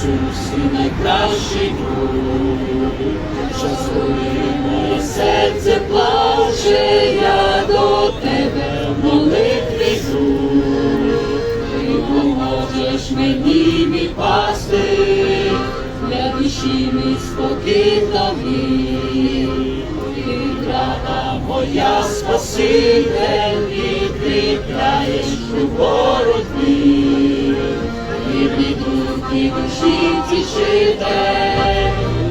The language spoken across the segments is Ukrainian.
Ісус, ти найкращий друг, коли моє серце плаче, я до тебе в молитві йду. Ти поможеш мені, мій пастир, для душі мій спокій тобі. Ти брата моя спаситель, відкріпляєш у боротьбі. І душі тішитель,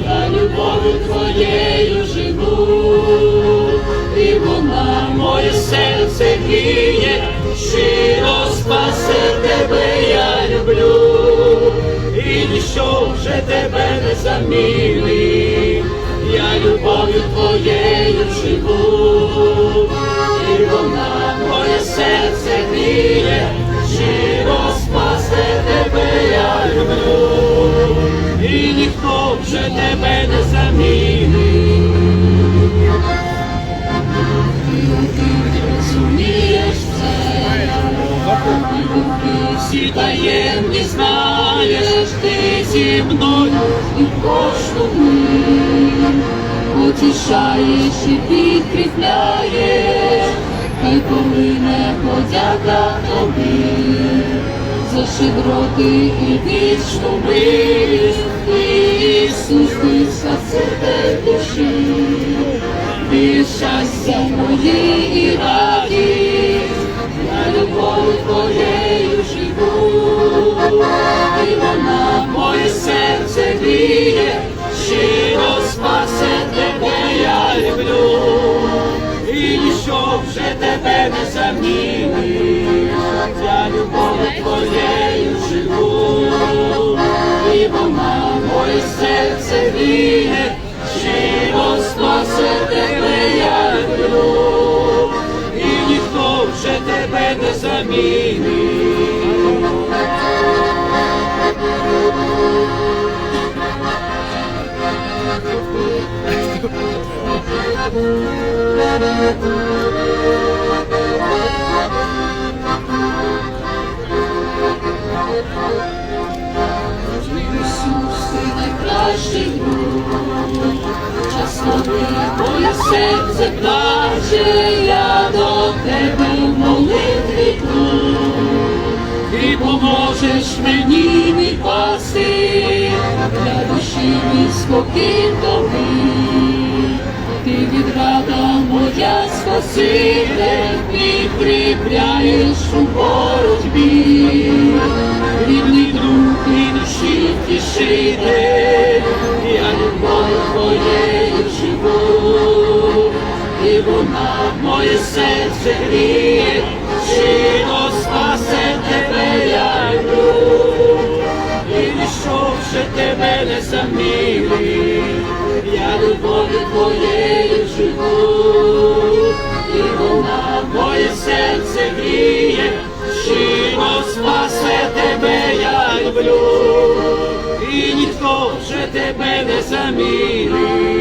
я любов'ю твоєю живу, і вона моє серце гріє, щиро спасе тебе я люблю, і ніщо вже тебе не замінить, я любов'ю твоєю живу, тебе не і всі таємні знаєш, ти зі мною і мить. Утішаєш і підкріпляєш, хай полине подяка тобі, щедроти і ти, Ісус, ти спаситель душі, ти щастя моє і радість, я любов твоєю живу, і вона моє серце гріє, щиро спасе тебе я люблю, і ніщо вже тебе не замінить, моє серце гріє, щиро спасе тебе я люблю, і ніхто вже тебе не замінить. Ісус, моє серце плаче, я до тебе в. Ти поможеш мені мій пасти, для душі мій спокій тобі. Ти відрада моя спаситель, підкріпляєш у боротьбі. Моє серце гріє, щиро спасе тебе я люблю, і вже тебе не замінить, я любов'ю твоєю живу, і вона моє серце гріє, щиро спасе тебе я люблю, і ніхто вже тебе не замінить.